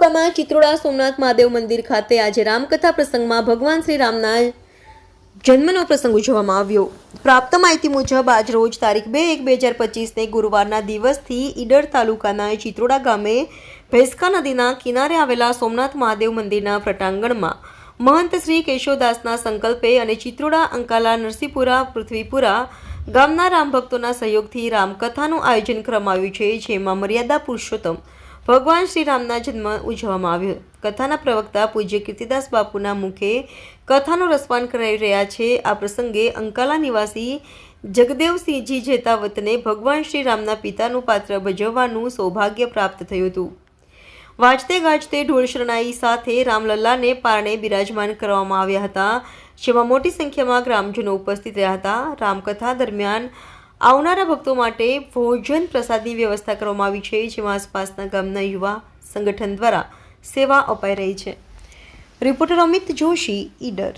ચિત્રોડા, સોમનાથ, મહાદેવ મંદિર ખાતે આજે રામકથા પ્રસંગમાં ભગવાન શ્રી રામના જન્મનો પ્રસંગ ઉજવવામાં આવ્યો. પ્રાપ્ત માહિતી મુજબ, આજ રોજ તારીખ બે એક બે હજાર પચીસને ગુરુવારના દિવસથી ઈડર તાલુકાના ચિત્રોડા ગામે ભેસકા નદીના કિનારે આવેલા સોમનાથ મહાદેવ મંદિરના પ્રટાંગણમાં મહંત શ્રી કેશવદાસના સંકલ્પે અને ચિત્રોડા, અંકાલા નરસિંહપુરા પૃથ્વીપુરા ગામના રામ ભક્તોના સહયોગથી રામકથાનું આયોજન કરવામાં આવ્યું છે, જેમાં મર્યાદા પુરુષોત્તમ ભગવાન શ્રી રામના જન્મ ઉજવવામાં આવ્યો. કથાના પ્રવક્તા પૂજ્ય કીર્તિદાસ બાપુના મુખે કથાનું રસપાન કરાવી રહ્યા છે. આ પ્રસંગે અંકાલા નિવાસી જગદેવસિંહજી જેતાવતને ભગવાન શ્રી રામના પિતાનું પાત્ર ભજવવાનું સૌભાગ્ય પ્રાપ્ત થયું હતું. વાજતે ગાજતે ઢોળ શરણાઈ સાથે રામલલ્લાને પારણે બિરાજમાન કરવામાં આવ્યા હતા. જેમાં મોટી સંખ્યામાં ગ્રામજનો ઉપસ્થિત રહ્યા હતા. રામકથા દરમિયાન આવનારા ભક્તો માટે ભોજન પ્રસાદની વ્યવસ્થા કરવામાં આવી છે, જેમાં આસપાસના ગામના યુવા સંગઠન દ્વારા સેવા અપાઈ રહી છે. રિપોર્ટર અમિત જોશી, ઈડર.